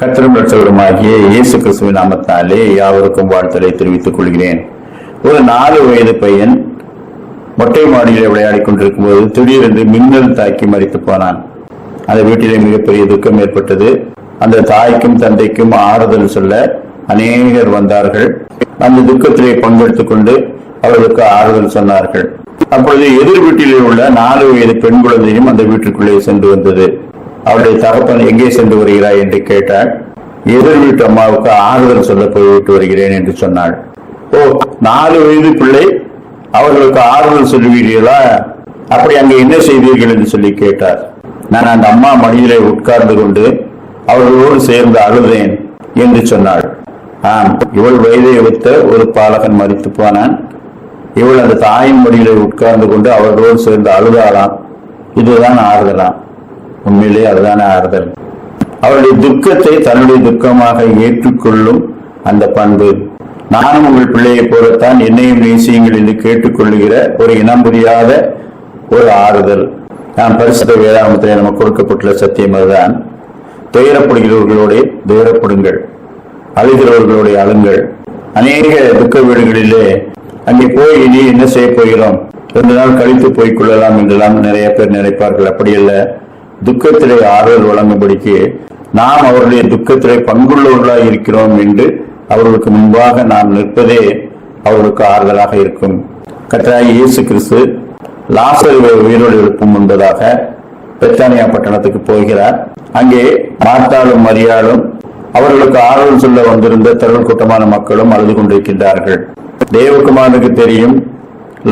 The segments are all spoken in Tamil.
கத்திரம் ரட்சகருமாகிய இயேசு கிறிஸ்துவின் நாமத்தாலே யாவருக்கும் வாழ்த்தலை தெரிவித்துக் கொள்கிறேன். ஒரு நாலு வயது பையன் மொட்டை மாடியில் விளையாடிக் கொண்டிருக்கும் போது திடீரென்று மின்னல் தாக்கி மறித்து போனான். அந்த வீட்டிலே மிகப்பெரிய துக்கம் ஏற்பட்டது. அந்த தாய்க்கும் தந்தைக்கும் ஆறுதல் சொல்ல அநேகர் வந்தார்கள். அந்த துக்கத்திலே பங்கெடுத்துக் கொண்டு அவர்களுக்கு ஆறுதல் சொன்னார்கள். அப்பொழுது எதிர் வீட்டிலே உள்ள நாலு வயது பெண் குழந்தையும் அந்த வீட்டிற்குள்ளே சென்று வந்தது. அவளுடைய தகப்பன் எங்கே சென்று வருகிறாய் என்று கேட்டாள் எதிர் வீட்டு அம்மாவுக்கு ஆறுதல் சொல்ல போய்விட்டு வருகிறேன் என்று சொன்னாள். ஓ நாலு வயது பிள்ளை அவர்களுக்கு ஆறுதல் சொல்லுவீர்களா அப்படி அங்கே என்ன செய்தீர்கள் என்று சொல்லி கேட்டார். நான் அந்த அம்மா மடியிலே உட்கார்ந்து கொண்டு அவர்களோடு சேர்ந்து அழுதேன் என்று சொன்னாள். ஆம் இவள் வயதை எடுத்த ஒரு பாலகன் மறித்து போனான். இவள் அந்த தாயின் மடியிலே உட்கார்ந்து கொண்டு அவர்களோடு சேர்ந்து அழுதாளாம். இதுதான் ஆறுதலாம். உண்மையிலே அதுதான் ஆறுதல். அவருடைய துக்கத்தை தன்னுடைய துக்கமாக ஏற்றுக்கொள்ளும் அந்த பண்பு. நானும் உங்கள் பிள்ளையை போலத்தான் என்னையும் நேசியுங்கள் என்று கேட்டுக்கொள்ளுகிற ஒரு இனம் புரியாத ஒரு ஆறுதல். நான் பரிசுத்த வேதாமத்திலே நமக்கு கொடுக்கப்பட்டுள்ள சத்தியம் அதுதான். துயரப்படுகிறவர்களோடே துயரப்படுங்கள். அழுகிறவர்களுடைய அழுங்கள். அநேக துக்க வீடுகளிலே அங்கே போய் இனி என்ன செய்ய போகிறோம்? ரெண்டு நாள் கழித்து போய் கொள்ளலாம் என்றெல்லாம் நிறைய பேர் நினைப்பார்கள். அப்படி இல்லை துக்கத்திலே ஆறுதல் வழங்கும்படிக்கு நாம் அவருடைய துக்கத்திலே பங்குள்ளவர்களாக இருக்கிறோம் என்று அவர்களுக்கு முன்பாக நாம் நிற்பதே அவர்களுக்கு ஆறுதலாக இருக்கும். கர்த்தராகிய இயேசு கிறிஸ்து லாசரிவை உயிரோடு எழுப்பும் என்பதாக பெத்தானியா பட்டணத்துக்கு போகிறார். அங்கே மார்த்தாளும் மரியாளும் அவர்களுக்கு ஆறுதல் சொல்ல வந்திருந்த திரள் கூட்டமான மக்களும் அழுது கொண்டிருக்கின்றார்கள். தேவகுமாரனுக்கு தெரியும்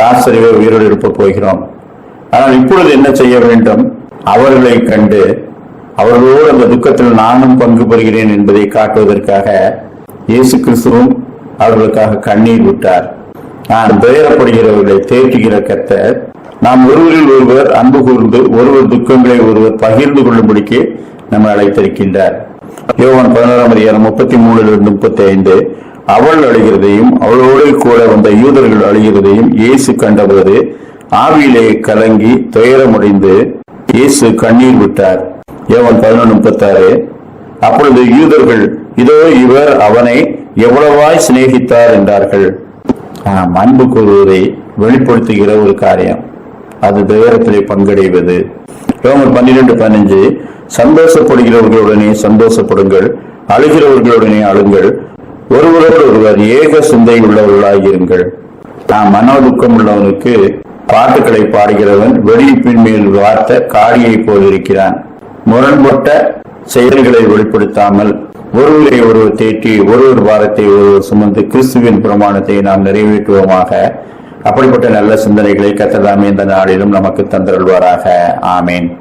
லாசரிவை உயிரோடு எழுப்பப் போகிறோம். ஆனால் இப்பொழுது என்ன செய்ய வேண்டும்? அவர்களை கண்டு அவர்களோடு அந்த துக்கத்தில் நானும் பங்கு பெறுகிறேன் என்பதை காட்டுவதற்காக இயேசு கிறிஸ்துவும் அவர்களுக்காக கண்ணீர் விட்டார். நான் துயரப்படுகிறவர்களை தேற்றுகிற கர்த்தர் நாம் ஒருவரில் ஒருவர் அன்பு கூர்ந்து ஒருவர் துக்கங்களை ஒருவர் பகிர்ந்து கொள்ளும்படிக்கு நம்மை அழைத்திருக்கின்றார். யோவான் பதினோராம் அதிகாரம் முப்பத்தி மூணுலிருந்து முப்பத்தி ஐந்து அவள் அழுகிறதையும் அவளோடு கூட வந்த யூதர்கள் அழுகிறதையும் இயேசு கண்டபோது ஆவியிலே கலங்கி துயரமுடைந்து இயேசு கண்ணீர் விட்டார். ஏவன் பதினொன்று முப்பத்தாறு. அப்பொழுது யூதர்கள் இதோ இவர் அவனை எவ்வளவாய் சிநேகித்தார் என்றார்கள். அன்பு கூறுவதை வெளிப்படுத்துகிற ஒரு காரியம். அது துயரத்திலே பங்கடைவது. ரோமர் பன்னிரெண்டு பதினஞ்சு. சந்தோஷப்படுகிறவர்களுடனே சந்தோஷப்படுங்கள். அழுகிறவர்களுடனே அழுங்கள். ஒருவரோடு ஒருவர் ஏக சிந்தை உள்ளவர்களாயிருங்கள். நாம் மனோதுக்கம் உள்ளவனுக்கு பாட்டுகளை பாடுகிறவன் வெடிப்பின் மேல் வார்த்த காடியை போலிருக்கிறான். முரண்பட்ட செயல்களை வெளிப்படுத்தாமல் ஒருவரை ஒருவர் தேற்றி ஒருவர் வாரத்தை ஒருவர் சுமந்து கிறிஸ்துவின் பிரமாணத்தை நாம் நிறைவேற்றுவோமாக. அப்படிப்பட்ட நல்ல சிந்தனைகளை கத்தலாமே இந்த நாளிலும் நமக்கு தந்தருள்வாராக. ஆமேன்.